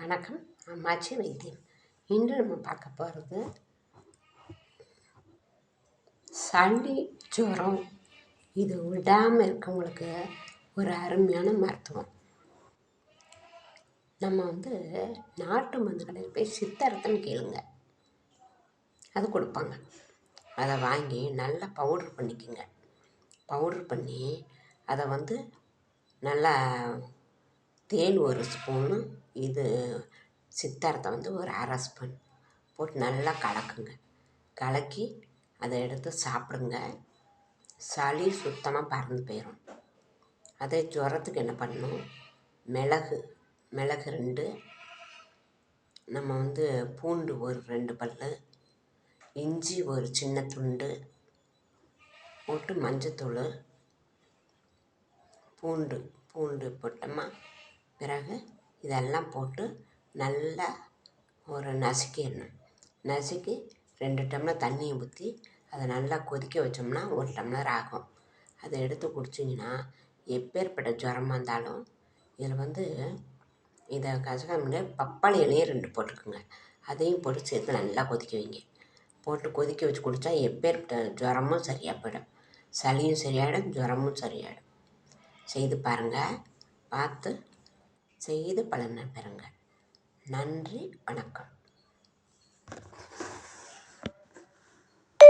வணக்கம். அம்மாச்சி வைத்தியம் இன்று நம்ம பார்க்க போகிறது சளி ஜுரம். இது விடாமல் இருக்கவங்களுக்கு ஒரு அருமையான மருத்துவம். நம்ம வந்து நாட்டு மருந்து கடையில் போய் சித்தரத்துன்னு கேளுங்க. அது கொடுப்பாங்க. அதை வாங்கி நல்லா பவுட்ரு பண்ணிக்கோங்க. பவுட்ரு பண்ணி அதை வந்து நல்லா தேன் ஒரு ஸ்பூனு இது சித்தாரத்தை வந்து ஒரு அரை ஸ்பூன். போட்டு நல்லா கலக்குங்க. கலக்கி அதை எடுத்து சாப்பிடுங்க. சளி சுத்தமாக பறந்து போயிடும் அதே ஜுரத்துக்கு என்ன பண்ணணும்? மிளகு மிளகு ரெண்டு. நம்ம வந்து பூண்டு ஒரு ரெண்டு பல் இஞ்சி ஒரு சின்ன துண்டு போட்டு மஞ்சத்தூள் பூண்டு பூண்டு போட்டோமா பிறகு இதெல்லாம் போட்டு நல்லா ஒரு நசுக்கிடணும். நசுக்கி ரெண்டு டம்ளர் தண்ணியை ஊற்றி அதை நல்லா கொதிக்க வச்சோம்னா ஒரு டம்ளர் ஆகும். அதை எடுத்து குடிச்சிங்கன்னா எப்பேற்பட்ட ஜுரமாக இருந்தாலும் இதில் வந்து இதை கசகாமல் பப்பாளி இலையை ரெண்டு போட்டுக்கோங்க. அதையும் போட்டு சேர்த்து நல்லா கொதிக்க வைங்க. போட்டு கொதிக்க வச்சு குடித்தா எப்பேற்பட்ட ஜுரமும் சரியாக போயிடும். சளியும் சரியாயிடும் ஜுரமும் சரியாயிடும். செய்து பாருங்கள் பார்த்து செய்து பலனை பெறுங்கள். நன்றி வணக்கம்.